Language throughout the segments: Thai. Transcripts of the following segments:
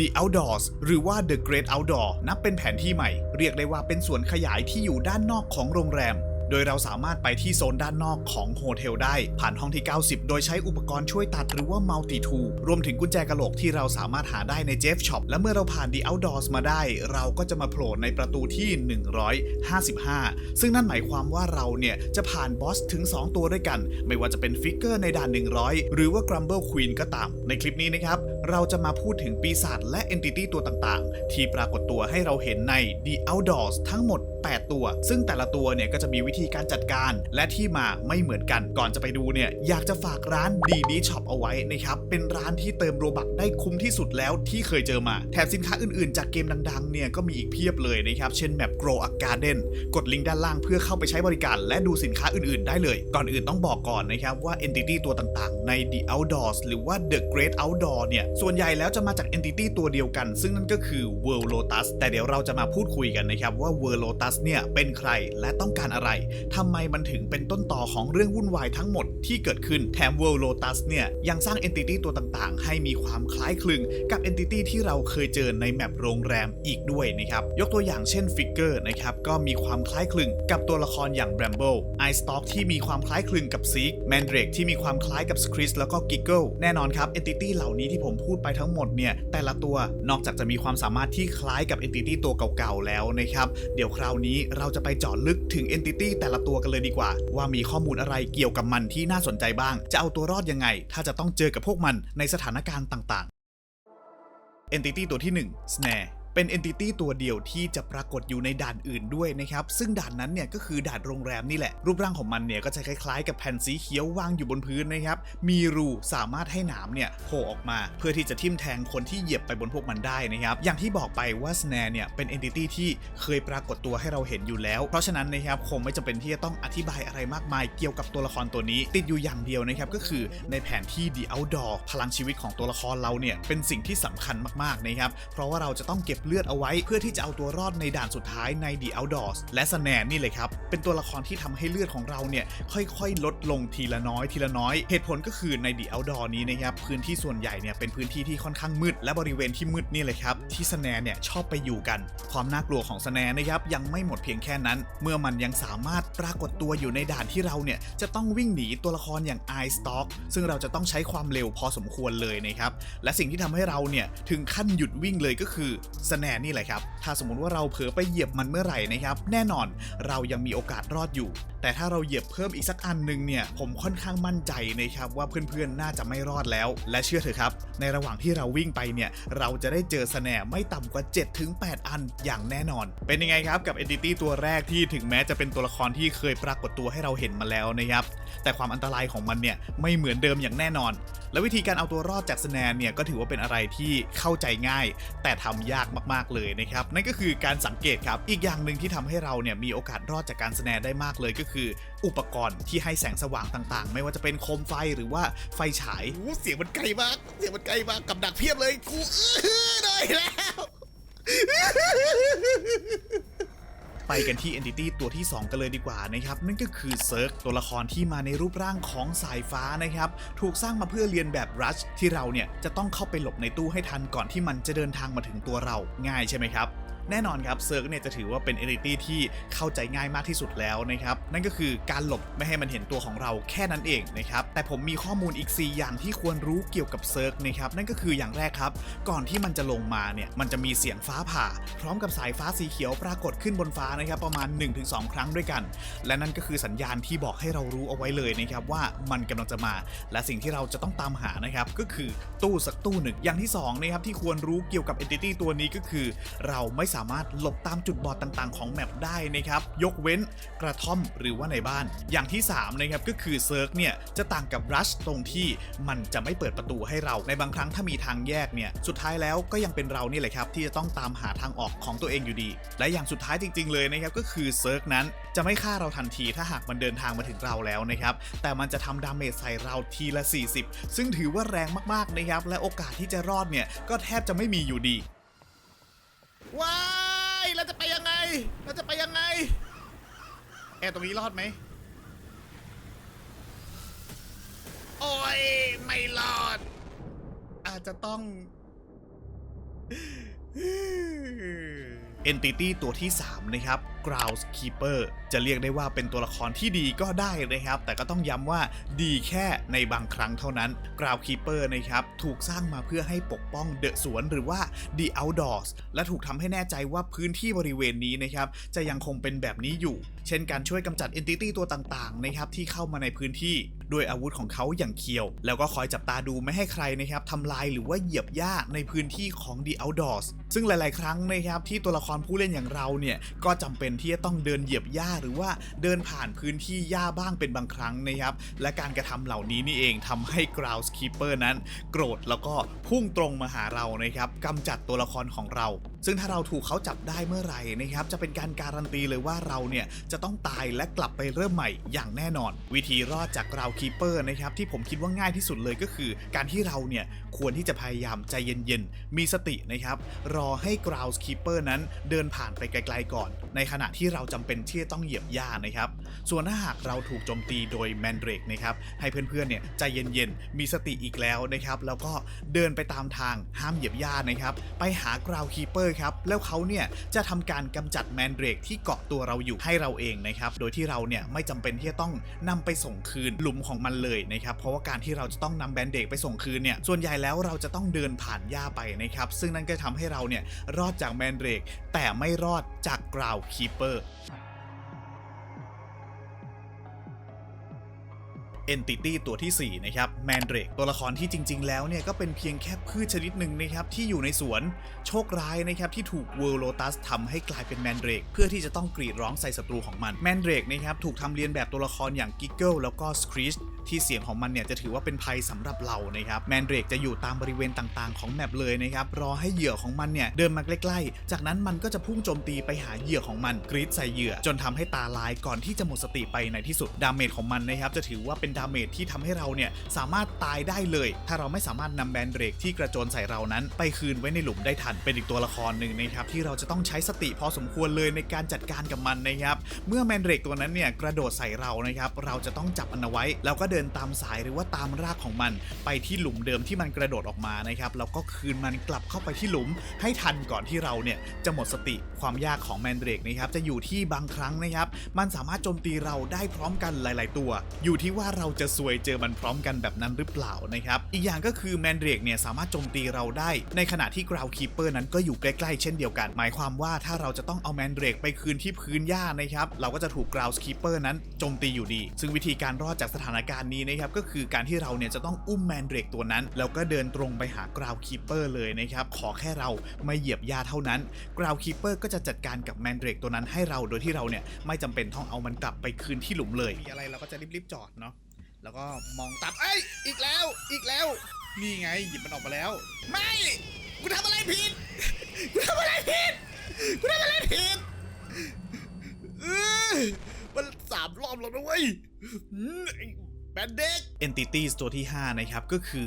The Outdoors หรือว่า The Great Outdoor นับเป็นแผนที่ใหม่ เรียกได้ว่าเป็นส่วนขยายที่อยู่ด้านนอกของโรงแรม โดยเราสามารถไปที่โซนด้านนอกของโฮเทลได้ ผ่านห้องที่ 90 โดยใช้อุปกรณ์ช่วยตัดหรือว่า Multi Tool รวมถึงกุญแจกระโหลกที่เราสามารถหาได้ใน Jeff Shop และเมื่อเราผ่าน The Outdoors มาได้ เราก็จะมาโผล่ในประตูที่ 155 ซึ่งนั่นหมายความว่าเราเนี่ยจะผ่านบอสถึง 2 ตัวด้วยกัน ไม่ว่าจะเป็นฟิกเกอร์ในด่าน 100 หรือว่า Grumble Queen ก็ตาม ในคลิปนี้นะครับ เราจะมาพูดถึงปีศาจและ Entity ตัวต่างๆ ที่ปรากฏตัวให้เราเห็นใน The Outdoors ทั้งหมด 8 ตัว ซึ่งแต่ละตัวเนี่ยก็จะมีวิธีการจัดการ และที่มาไม่เหมือนกันก่อนจะไปดูเนี่ยอยากจะฝากร้าน d d Shop เอาไว้นะครับเป็นร้านที่เติมโรบักได้คุ้มที่สุดแล้วที่เคยเจอมา แถมสินค้าอื่นๆ จากเกมดังๆเนี่ยก็มีอีกเพียบเลยนะครับเช่นแบบ Grow a Garden กดลิงก์ด้านล่างเพื่อเข้าไปใช้บริการ และดูสินค้าอื่นๆ ได้เลย ก่อนอื่นต้องบอกก่อนนะครับว่า Entity ตัวต่างๆ ใน The Outdoors หรือว่า The Great Outdoor เนี่ยส่วนใหญ่แล้วจะมาจาก Entity ตัวเดียวกัน ซึ่งนั่นก็คือ World Lotus แต่เดี๋ยวเราจะมาพูดคุยกันนะครับว่า World Lotus เนี่ยเป็นใครและต้องการอะไรทำไมมันถึงเป็นต้นต่อของเรื่องวุ่นวายทั้งหมดที่เกิดขึ้นแถม World Lotus เนี่ยยังสร้าง Entity ตัวต่างๆ ให้มีความคล้ายคลึงกับ Entity ที่เราเคยเจอในแมปโรงแรมอีกด้วยนะครับ ยกตัวอย่างเช่น Figure นะครับก็มีความคล้ายคลึงกับตัวละครอย่าง Bramble i s t o c k ที่มีความคล้ายคลึงกับ Zeke Mandrake ที่มีความคล้ายกับ Screech แล้วก็ Giggle แน่นอนครับ Entity เหล่านี้ที่ผมพูดไปทั้งหมดเนี่ยแต่ละตัวนอกจากจะมีความสามารถที่คล้ายกับ Entity ตัวเก่าๆแล้วนะครับเดี๋ยวคราวนี้เราจะไปเจาะลึกถึง Entity แต่ละตัวกันเลยดีกว่า ว่ามีข้อมูลอะไรเกี่ยวกับมันที่น่าสนใจบ้าง จะเอาตัวรอดยังไง ถ้าจะต้องเจอกับพวกมันในสถานการณ์ต่างๆ Entity ตัวที่ 1 Snare เป็น Entity ตัวเดียวที่จะปรากฏอยู่ในด่านอื่นด้วยนะครับ ซึ่งด่านนั้นเนี่ยก็คือด่านโรงแรมนี่แหละ รูปร่างของมันเนี่ยก็จะคล้ายๆ กับแผ่นสีเขียววางอยู่บนพื้นนะครับ มีรูสามารถให้หนามเนี่ยโผล่ออกมา เพื่อที่จะทิ่มแทงคนที่เหยียบไปบนพวกมันได้นะครับ อย่างที่บอกไปว่า Snare เนี่ยเป็น Entity ที่เคยปรากฏตัวให้เราเห็นอยู่แล้ว เพราะฉะนั้นนะครับคงไม่จำเป็นที่จะต้องอธิบายอะไรมากมายเกี่ยวกับตัวละครตัวนี้ ติดอยู่อย่างเดียวนะครับก็คือในแผนที่ The Outdoor พลังชีวิตของตัวละครเราเนี่ยเป็นสิ่งที่สำคัญมากๆนะครับเพราะว่าเราจะต้องเก็บเลือดเอาไว้ เพื่อที่จะเอาตัวรอดในด่านสุดท้ายใน The Outdoors และสแนนนี่เลยครับ เป็นตัวละครที่ทำให้เลือดของเราเนี่ยค่อยๆ ลดลงทีละน้อยทีละน้อย เหตุผลก็คือใน The Outdoor นี้นะครับพื้นที่ส่วนใหญ่เนี่ยเป็นพื้นที่ที่ค่อนข้างมืด และบริเวณที่มืดนี่เลยครับที่สแนนเนี่ยชอบไปอยู่กัน ความน่ากลัวของสแนนนะครับยังไม่หมดเพียงแค่นั้น เมื่อมันยังสามารถปรากฏตัวอยู่ในด่านที่เราเนี่ยจะต้องวิ่งหนีตัวละครอย่าง i Stalk ซึ่งเราจะต้องใช้ความเร็วพอสมควรเลยนะครับและสิ่งที่ทำให้เราเนี่ยถึงขั้นหยุดวิ่งเลยก็คือสแนนนี่แหละครับ ถ้าสมมติว่าเราเผลอไปเหยียบมันเมื่อไหร่นะครับ แน่นอนเรายังมีโอกาสรอดอยู่ แต่ถ้าเราเหยียบเพิ่มอีกสักอันหนึ่งเนี่ย ผมค่อนข้างมั่นใจนะครับว่าเพื่อนๆ น่าจะไม่รอดแล้ว และเชื่อเถอะครับ ในระหว่างที่เราวิ่งไปเนี่ย เราจะได้เจอสแนร์ไม่ต่ำกว่า 7-8 อันอย่างแน่นอน เป็นยังไงครับกับ Entity ตัวแรกที่ถึงแม้จะเป็นตัวละครที่เคยปรากฏตัวให้เราเห็นมาแล้วนะครับ แต่ความอันตรายของมันเนี่ยไม่เหมือนเดิมอย่างแน่นอน และวิธีการเอาตัวรอดจากสแนนเนี่ยก็ถือว่าเป็นอะไรที่เข้าใจง่าย แต่ทำยากมากๆเลยนะครับนั่นก็คือการสังเกตครับอีกอย่างหนึ่งที่ทำให้เราเนี่ยมีโอกาสรอดจากการสแนได้มากเลยก็คือ อุปกรณ์ที่ให้แสงสว่างต่างๆ ไม่ว่าจะเป็นโคมไฟหรือว่าไฟฉายเสียงมันไกลมาก เสียงมันไกลมากกับดักเพียบเลยกูได้แล้ว ไปกันที่ Entity ตัวที่ 2 กันเลยดีกว่านะครับ นั่นก็คือเซิร์กตัวละครที่มาในรูปร่างของสายฟ้านะครับ ถูกสร้างมาเพื่อเรียนแบบรัชที่เราเนี่ยจะต้องเข้าไปหลบในตู้ให้ทันก่อนที่มันจะเดินทางมาถึงตัวเราง่ายใช่ไหมครับ แน่นอนครับเซิร์กเนี่ยจะถือว่าเป็น Entity ที่เข้าใจง่ายมากที่สุดแล้วนะครับ นั่นก็คือการหลบไม่ให้มันเห็นตัวของเราแค่นั้นเองนะครับ แต่ผมมีข้อมูลอีก 4 อย่างที่ควรรู้เกี่ยวกับเซิร์กนะครับ นั่นก็คืออย่างแรกครับ ก่อนที่มันจะลงมาเนี่ยมันจะมีเสียงฟ้าผ่า พร้อมกับสายฟ้าสีเขียวปรากฏขึ้นบนฟ้านะครับประมาณ 1-2 ครั้งด้วยกัน และนั่นก็คือสัญญาณที่บอกให้เรารู้เอาไว้เลยนะครับว่ามันกำลังจะมา และสิ่งที่เราจะต้องตามหานะครับก็คือตู้สักตู้หนึ่งอย่างที่สองนะครับที่ควรรู้เกี่ยวกับ Entity ตัวนี้ก็คือ เราไม่สามารถหลบตามจุดบอดต่างๆ ของแมปได้นะครับ ยกเว้นกระท่อมหรือว่าในบ้าน อย่างที่ 3 นะครับ ก็คือเซิร์กเนี่ยจะต่างกับรัชตรงที่มันจะไม่เปิดประตูให้เราในบางครั้งถ้ามีทางแยกเนี่ยสุดท้ายแล้วก็ยังเป็นเรานี่แหละครับ ที่จะต้องตามหาทางออกของตัวเองอยู่ดี และอย่างสุดท้ายจริง ๆ เลยนะครับก็คือเซิร์กนั้นจะไม่ฆ่าเราทันทีถ้าหากมันเดินทางมาถึงเราแล้วนะครับแต่มันจะทำดาเมจใส่เราทีละ 40 ซึ่งถือว่าแรงมากๆนะครับและโอกาสที่จะรอดเนี่ยก็แทบจะไม่มีอยู่ดี ว้ายเราจะไปยังไง เราจะไปยังไง แอร์ตรงนี้รอดไหม โอ้ย ไม่รอด อาจจะต้อง Entity ตัวที่ 3 นะครับ Groundskeeper จะเรียกได้ว่าเป็นตัวละครที่ดีก็ได้นะครับ แต่ก็ต้องย้ำว่าดีแค่ในบางครั้งเท่านั้น Groundkeeper นะครับ ถูกสร้างมาเพื่อให้ปกป้องเดอะสวนหรือว่า The Outdoors และถูกทำให้แน่ใจว่าพื้นที่บริเวณนี้นะครับ จะยังคงเป็นแบบนี้อยู่ เช่นการช่วยกำจัด Entity ตัวต่างๆนะครับที่เข้ามาในพื้นที่ด้วยอาวุธของเขาอย่างเคียว แล้วก็คอยจับตาดูไม่ให้ใครนะครับทำลายหรือว่าเหยียบหญ้าในพื้นที่ของ The Outdoors ซึ่งหลาย ๆ ครั้งนะครับที่ตัวละครผู้เล่นอย่างเราเนี่ยก็จำเป็นที่จะต้องเดินเหยียบหญ้าหรือว่าเดินผ่านพื้นที่หญ้าบ้างเป็นบางครั้งนะครับ และการกระทำเหล่านี้นี่เองทำให้ Groundskeeper นั้น โกรธแล้วก็พุ่งตรงมาหาเรานะครับกำจัดตัวละครของเราซึ่งถ้าเราถูกเขาจับได้เมื่อไหร่นะครับจะเป็นการการันตีเลยว่าเราเนี่ยจะต้องตายและกลับไปเริ่มใหม่อย่างแน่นอน วิธีรอดจากกราวคีเปอร์นะครับที่ผมคิดว่าง่ายที่สุดเลยก็คือ การที่เราเนี่ยควรที่จะพยายามใจเย็นๆ มีสตินะครับรอให้กราวคีเปอร์นั้นเดินผ่านไปไกลๆก่อน ในขณะที่เราจำเป็นที่จะต้องเหยียบหญ้านะครับ ส่วนถ้าหากเราถูกโจมตีโดยแมนเดรกนะครับให้เพื่อนๆเนี่ยใจเย็นๆ มีสติอีกแล้วนะครับแล้วก็เดินไปตามทางห้ามเหยียบหญ้านะครับไปหากราวคีเปอร์ครับแล้วเขาเนี่ยจะทำการกำจัดแมนเดรกที่เกาะตัวเราอยู่ให้เราเองนะครับโดยที่เราเนี่ยไม่จำเป็นที่จะต้องนำไปส่งคืนหลุมของมันเลยนะครับเพราะว่าการที่เราจะต้องนำแมนเดรกไปส่งคืนเนี่ยส่วนใหญ่แล้วเราจะต้องเดินผ่านหญ้าไปนะครับซึ่งนั่นก็ทำให้เราเนี่ยรอดจากแมนเดรกแต่ไม่รอดจากกราวคีเปอร์ Entity ตัวที่ 4 นะครับแมนเดรกตัวละครที่จริง ๆ แล้วเนี่ยก็เป็นเพียงแค่พืชชนิดหนึ่งนะครับที่อยู่ในสวนโชคร้ายนะครับที่ถูกเว r ร์โลตัสทำให้กลายเป็นแมนเดรกเพื่อที่จะต้องกรีดร้องใส่ศัตรูของมันแมนเดรกนะครับถูกทำเรียนแบบตัวละครอย่างกิกเกิลแล้วก็สครีชที่เสียงของมันเนี่ยจะถือว่าเป็นภัยสำหรับเรานะครับแมนเดรกจะอยู่ตามบริเวณต่างๆ ของแมปเลยนะครับรอให้เหยื่อของมันเนี่ยเดินมาใกล้ๆ จากนั้นมันก็จะพุ่งโจมตีไปหาเหยื่อของมันกรีดใส่เหยื่อ จนทำให้ตาลายก่อนที่จะหมดสติไปในที่สุดดาเมจของมันนะครับจะถือว่าเป็นดาเมจที่ทำให้เราเนี่ยสามารถตายได้เลย ถ้าเราไม่สามารถนำแมนเดรกที่กระโจนใส่เรานั้น ไปคืนไว้ในหลุมได้ทันเป็นอีกตัวละครหนึ่งนะครับที่เราจะต้องใช้สติพอสมควรเลยในการจัดการกับมันนะครับเมื่อแมนเดรกตัวนั้นเนี่ยกระโดดใส่เรานะครับเราจะต้องจับมันเอาไว้ แล้วก็เดินตามสายหรือว่าตามรากของมัน ไปที่หลุมเดิมที่มันกระโดดออกมานะครับแล้วก็คืนมันกลับเข้าไปที่หลุม ให้ทันก่อนที่เราเนี่ยจะหมดสติความยากของแมนเดรกนะครับจะอยู่ที่บางครั้งนะครับมันสามารถโจมตีเราได้พร้อมกันหลาย ๆ ตัว อยู่ที่ว่าเราจะซวยเจอมันพร้อมกันแบบนั้นหรือเปล่านะครับ อีกอย่างก็คือแมนเดรกเนี่ยสามารถโจมตีเราได้ ในขณะที่กราวคีเปอร์นั้นก็อยู่ใกล้ๆเช่นเดียวกัน หมายความว่าถ้าเราจะต้องเอาแมนเดรกไปคืนที่พื้นหญ้านะครับ เราก็จะถูกกราวคีเปอร์นั้นโจมตีอยู่ดี ซึ่งวิธีการรอดจากสถานการณ์นี้นะครับก็คือการที่เราเนี่ยจะต้องอุ้มแมนเดรกตัวนั้น แล้วก็เดินตรงไปหากราวคีเปอร์เลยนะครับขอแค่เราไม่เหยียบหญ้าเท่านั้นกราวคีเปอร์ก็จะจัดการกับแมนเดรกตัวนั้นให้เราโดยที่เราเนี่ยไม่จำเป็นต้องเอามันกลับไปคืนที่หลุมเลยมีอะไรเราก็จะรีบๆจอดเนาะ แล้วก็มองตัดเอ้ยอีกแล้วอีกแล้ว นี่ไงหยิบมันออกมาแล้ว ไม่กูทำอะไรผิดกูทำอะไรผิดกูทำอะไรผิดเออมันสามรอบแล้วนะเว้ยแบนเด็ก Entities ตัวที่ 5 นะครับ ก็คือ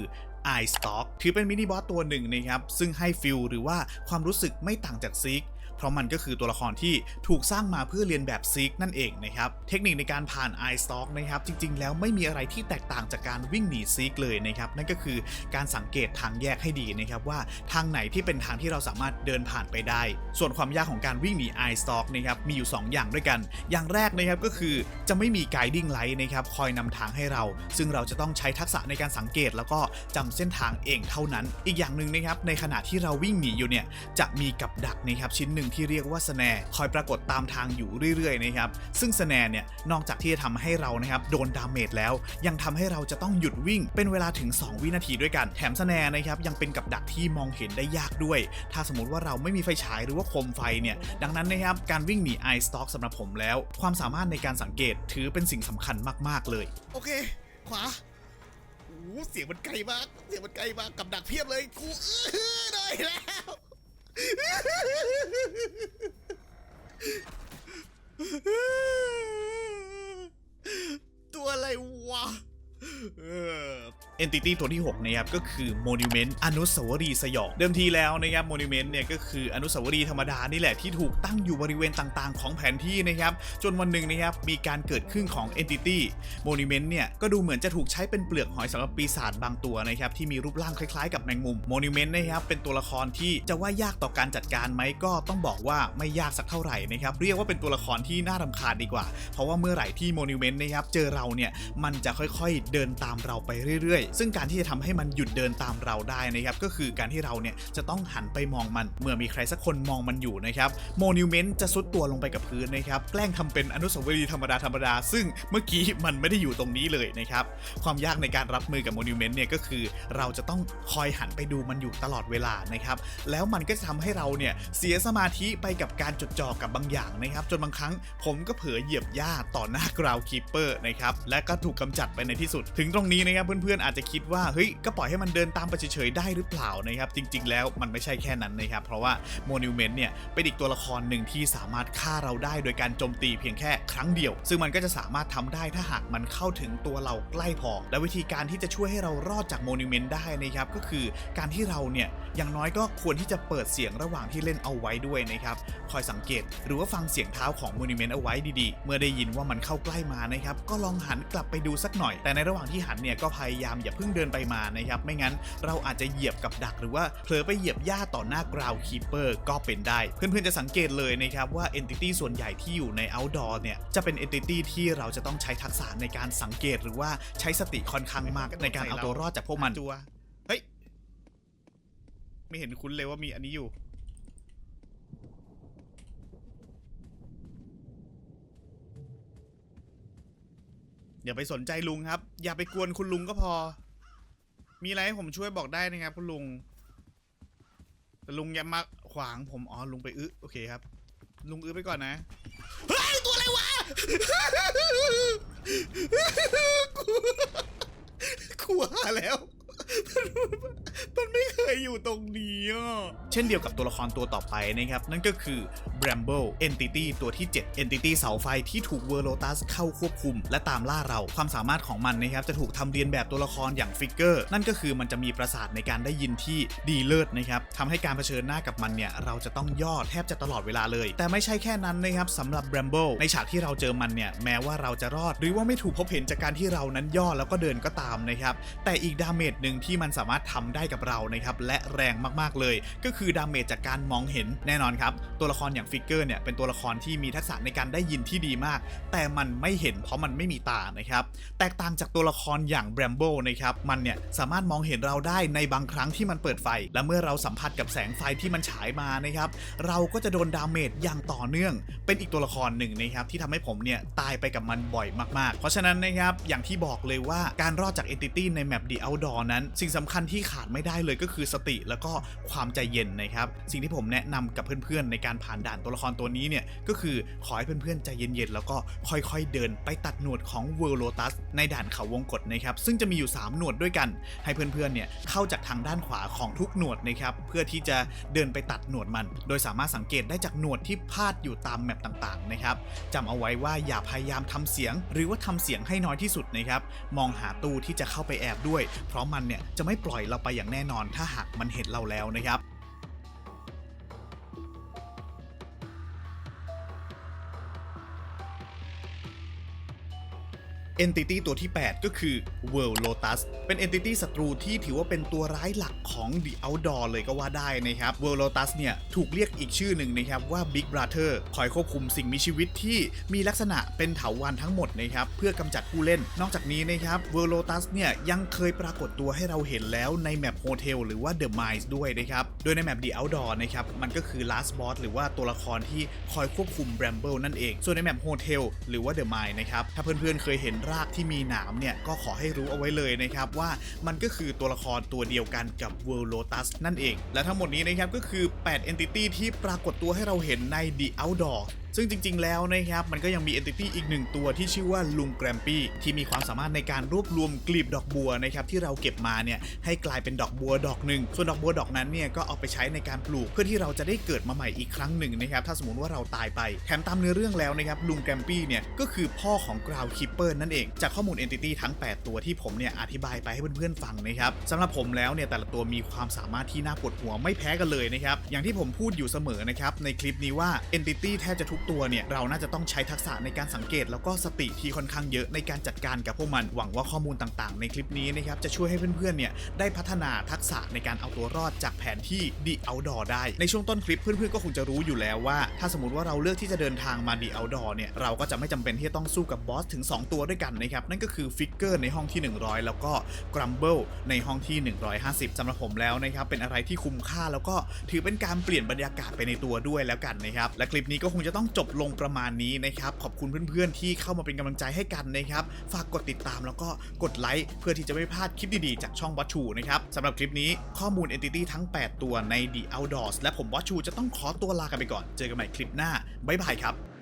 i Stock ถือเป็นมินิบอสตัวหนึ่งนะครับ ซึ่งให้ฟิลหรือว่าความรู้สึกไม่ต่างจากซิก เพราะมันก็คือตัวละครที่ถูกสร้างมาเพื่อเรียนแบบซิกนั่นเองนะครับ เทคนิคในการผ่าน i Stock นะครับ จริงๆ แล้วไม่มีอะไรที่แตกต่างจากการวิ่งหนีซิกเลยนะครับ นั่นก็คือการสังเกตทางแยกให้ดีนะครับว่าทางไหนที่เป็นทางที่เราสามารถเดินผ่านไปได้ ส่วนความยากของการวิ่งหนี i Stock นะครับมีอยู่ 2 อย่างด้วยกัน อย่างแรกนะครับก็คือจะไม่มี guiding light นะครับคอยนำทางให้เรา ซึ่งเราจะต้องใช้ทักษะในการสังเกต แล้วก็จำเส้นทางเองเท่านั้น อีกอย่างหนึ่งนะครับในขณะที่เราวิ่งหนีอยู่เนี่ยจะมีกับดักนะครับชิ้นหนึ่งที่เรียกว่าสแนร์คอยปรากฏตามทางอยู่เรื่อยๆนะครับซึ่งสแนร์เนี่ยนอกจากที่จะทำให้เรานะครับโดนดาเมจแล้ว ยังทำให้เราจะต้องหยุดวิ่ง เป็นเวลาถึง 2 วินาทีด้วยกันแถมสแนร์นะครับยังเป็นกับดักที่มองเห็นได้ยากด้วย ถ้าสมมติว่าเราไม่มีไฟฉายหรือว่าโคมไฟเนี่ยดังนั้นนะครับการวิ่งหนีไอสต็อกสำหรับผมแล้ว ความสามารถในการสังเกตถือเป็นสิ่งสำคัญมากๆเลย โอเค ขวาโอ้เสียงมันไกลมาก เสียงมันไกลมากกับดักเพียบเลยกูอื้อได้แล้ว ตัวอะไรวะเออ Entity ตัวที่6นะครับก็คือ Monument อนุสาวรีย์สยองเดิมทีแล้วนะครับ Monument เนี่ยก็คืออนุสาวรีย์ธรรมดานี่แหละที่ถูกตั้งอยู่บริเวณต่างๆ ของแผนที่นะครับจนวันหนึ่งนะครับมีการเกิดขึ้นของ Entity Monument เนี่ยก็ดูเหมือนจะถูกใช้เป็นเปลือกหอยสำหรับปีศาจบางตัวนะครับที่มีรูปร่างคล้ายๆ กับแมงมุม Monument นะครับเป็นตัวละครที่จะว่ายากต่อการจัดการไหมก็ต้องบอกว่าไม่ยากสักเท่าไหร่นะครับเรียกว่าเป็นตัวละครที่น่ารำคาญดีกว่า เพราะว่าเมื่อไหร่ที่ Monument นะครับเจอเราเนี่ยมันจะค่อยๆเดินตามเราไปเรื่อยๆซึ่งการที่จะทำให้มันหยุดเดินตามเราได้นะครับก็คือการที่เราเนี่ยจะต้องหันไปมองมันเมื่อมีใครสักคนมองมันอยู่นะครับ Monument จะซุดตัวลงไปกับพื้นนะครับแกล้งทำเป็นอนุสาวรีย์ธรรมดาธรรมดาซึ่งเมื่อกี้มันไม่ได้อยู่ตรงนี้เลยนะครับความยากในการรับมือกับ Monument เนี่ยก็คือเราจะต้องคอยหันไปดูมันอยู่ตลอดเวลานะครับแล้วมันก็จะทำให้เราเนี่ยเสียสมาธิไปกับการจดจ่อกับบางอย่างนะครับจนบางครั้งผมก็เผลอเหยียบหญ้าต่อหน้ากราวคีเปอร์นะครับและก็ถูกกำจัดไปในที่สุด ถึงตรงนี้นะครับเพื่อนๆอาจจะคิดว่าเฮ้ยก็ปล่อยให้มันเดินตามไปเฉยๆได้หรือเปล่านะครับ จริง ๆ แล้วมันไม่ใช่แค่นั้นนะครับ เพราะว่า Monument เนี่ยเป็นอีกตัวละครหนึ่งที่สามารถฆ่าเราได้โดยการโจมตีเพียงแค่ครั้งเดียว ซึ่งมันก็จะสามารถทำได้ถ้าหากมันเข้าถึงตัวเราใกล้พอ และวิธีการที่จะช่วยให้เรารอดจาก Monument ได้นะครับก็คือการที่เราเนี่ยอย่างน้อยก็ควรที่จะเปิดเสียงระหว่างที่เล่นเอาไว้ด้วยนะครับคอยสังเกตหรือว่าฟังเสียงเท้าของ Monument เอาไว้ดีๆ เมื่อได้ยินว่ามันเข้าใกล้มานะครับก็ลองหันกลับไปดูสักหน่อย แต่ในระหว่างที่หันเนี่ยก็พยายามอย่าเพิ่งเดินไปมานะครับ ไม่งั้นเราอาจจะเหยียบกับดักหรือว่าเผลอไปเหยียบหญ้าต่อหน้ากราวคีเปอร์ก็เป็นได้ เพื่อนๆจะสังเกตเลยนะครับว่า Entity ส่วนใหญ่ที่อยู่ใน Outdoor เนี่ยจะเป็น Entity ที่เราจะต้องใช้ทักษะในการสังเกตหรือว่าใช้สติค่อนข้างมากในการเอาตัวรอดจากพวกมันจัวเฮ้ย ไม่เห็นคุ้นเลยว่ามีอันนี้อยู่ อย่าไปสนใจลุงครับ อย่าไปกวนคุณลุงก็พอ มีอะไรให้ผมช่วยบอกได้นะครับ คุณลุง แต่ลุงอย่ามาขวางผม อ๋อ ลุงไปอึโอเคครับ ลุงอึไปก่อนนะ เฮ้ย ตัวอะไรวะ กลัวแล้ว อยู่ตรงนี้อะเช่นเดียวกับตัวละครตัวต่อไปนะครับ นั่นก็คือ Bramble Entity ตัวที่ 7 Entity เสาไฟที่ถูก w o r l o t u s เข้าควบคุม และตามล่าเราความสามารถของมันนะครับจะถูกทำเรียนแบบตัวละครอย่างฟิกเกอร์นั่นก็คือมันจะมีประสาทในการได้ยินที่ดีเลิศนะครับทำให้การเผชิญหน้ากับมันเนี่ยเราจะต้องย่อแทบจะตลอดเวลาเลย แต่ไม่ใช่แค่นั้นนะครับสำหรับ Bramble ในฉากที่เราเจอมันเนี่ยแม้ว่าเราจะรอด หรือว่าไม่ถูกพบเห็นจากการที่เรานั้นย่อแล้วก็เดินก็ตามนะครับแต่อีกดาเมจหนึ่งที่มันสามารถทำได้กับเรานะครับและแรงมากๆเลย ก็คือดาเมจจากการมองเห็นแน่นอนครับ ตัวละครอย่างฟิกเกอร์เนี่ยเป็นตัวละครที่มีทักษะในการได้ยินที่ดีมาก แต่มันไม่เห็นเพราะมันไม่มีตานะครับแตกต่างจากตัวละครอย่างแบรมโบนะครับมันเนี่ยสามารถมองเห็นเราได้ในบางครั้งที่มันเปิดไฟ และเมื่อเราสัมผัสกับแสงไฟที่มันฉายมานะครับเราก็จะโดนดาเมจอย่างต่อเนื่อง เป็นอีกตัวละครหนึ่งนะครับที่ทำให้ผมเนี่ยตายไปกับมันบ่อยมากๆ เพราะฉะนั้นนะครับอย่างที่บอกเลยว่าการรอดจาก Entity ในแมป The Outdoor นั้น สิ่งสำคัญที่ขาดไม่ได้เลยก็คือสติแล้วก็ความใจเย็นนะครับ สิ่งที่ผมแนะนำกับเพื่อนๆ ในการผ่านด่านตัวละครตัวนี้เนี่ยก็คือขอให้เพื่อนๆ ใจเย็นๆ แล้วก็ค่อยๆ เดินไปตัดหนวดของ World Lotus ในด่านเขาวงกฏนะครับ ซึ่งจะมีอยู่ 3 หนวดด้วยกัน ให้เพื่อนๆ เนี่ยเข้าจากทางด้านขวาของทุกหนวดนะครับเพื่อที่จะเดินไปตัดหนวดมัน โดยสามารถสังเกตได้จากหนวดที่พาดอยู่ตามแมปต่างๆ นะครับจำเอาไว้ว่าอย่าพยายามทำเสียง หรือว่าทำเสียงให้น้อยที่สุดนะครับมองหาตู้ที่จะเข้าไปแอบด้วย เพราะมันเนี่ยจะไม่ปล่อยเราไปอย่างแน่นอนถ้าหามันเห็นเราแล้วนะครับ Entity ตัวที่ 8 ก็คือ World Lotus เป็น Entity ศัตรูที่ถือว่าเป็นตัวร้ายหลักของ The Outdoor เลยก็ว่าได้นะครับ World Lotus เนี่ยถูกเรียกอีกชื่อหนึ่งนะครับว่า Big Brother คอยควบคุมสิ่งมีชีวิตที่มีลักษณะเป็นเถาวัลย์ทั้งหมดนะครับเพื่อกำจัดผู้เล่น นอกจากนี้นะครับ World Lotus เนี่ยยังเคยปรากฏตัวให้เราเห็นแล้วในแมป Hotel หรือว่า The Mines ด้วยนะครับโดยในแมป The Outdoor นะครับมันก็คือ Last Boss หรือว่าตัวละครที่คอยควบคุม Bramble นั่นเอง ส่วนในแมป Hotel หรือว่า The Mine นะครับถ้าเพื่อนๆเคยเห็นรากที่มีหนามเนี่ยก็ขอให้รู้เอาไว้เลยนะครับว่ามันก็คือตัวละครตัวเดียวกันกับ World Lotus นั่นเอง และทั้งหมดนี้นะครับก็คือ 8 Entity ที่ปรากฏตัวให้เราเห็นใน The Outdoor ซึ่งจริง ๆ แล้วนะครับมันก็ยังมี entity อีกหนึ่งตัวที่ชื่อว่าลุงแกรมปี้ที่มีความสามารถในการรวบรวมกลีบดอกบัวนะครับที่เราเก็บมาเนี่ยให้กลายเป็นดอกบัวดอกหนึ่งส่วนดอกบัวดอกนั้นเนี่ยก็เอาไปใช้ในการปลูกเพื่อที่เราจะได้เกิดมาใหม่อีกครั้งหนึ่งนะครับถ้าสมมติว่าเราตายไปแถมตามเนื้อเรื่องแล้วนะครับลุงแกรมปี้เนี่ยก็คือพ่อของกราวคิปเปอร์นั่นเองจากข้อมูล entity ทั้ง 8 ตัวที่ผมเนี่ยอธิบายไปให้เพื่อนๆฟังนะครับสำหรับผมแล้วเนี่ยแต่ละตัวมีความสามารถที่น่าปวดหัวไม่แพ้กันเลยนะครับอย่างที่ผมพูดอยู่เสมอนะครับในคลิปนี้ว่า entity แทบจะทุกตัวเนี่ยเราน่าจะต้องใช้ทักษะในการสังเกต แล้วก็สติที่ค่อนข้างเยอะในการจัดการกับพวกมัน หวังว่าข้อมูลต่างๆ ในคลิปนี้นะครับจะช่วยให้เพื่อนๆเนี่ยได้พัฒนาทักษะในการเอาตัวรอดจากแผนที่ The Outdoor ได้ ในช่วงต้นคลิปเพื่อนๆก็คงจะรู้อยู่แล้วว่า ถ้าสมมติว่าเราเลือกที่จะเดินทางมา The Outdoor เนี่ยเราก็จะไม่จำเป็นที่จะต้องสู้กับบอสถึง 2 ตัวด้วยกันนะครับนั่นก็คือฟิกเกอร์ในห้องที่ 100 แล้วก็ Grumble ในห้องที่ 150สำหรับผมแล้วนะครับเป็นอะไรที่คุ้มค่าแล้วก็ถือเป็นการเปลี่ยนบรรยากาศไปในตัวด้วยแล้วกันนะครับและคลิปนี้ก็คงจะต้องจบลงประมาณนี้นะครับ ขอบคุณเพื่อนๆที่เข้ามาเป็นกำลังใจให้กันนะครับ ฝากกดติดตามแล้วก็กดไลค์เพื่อที่จะไม่พลาดคลิปดีๆ จากช่องวัชชูนะครับสำหรับคลิปนี้ข้อมูล Entity ทั้ง 8 ตัวใน The Outdoors และผมวัชชูจะต้องขอตัวลากันไปก่อน เจอกันใหม่คลิปหน้าบ๊ายบายครับ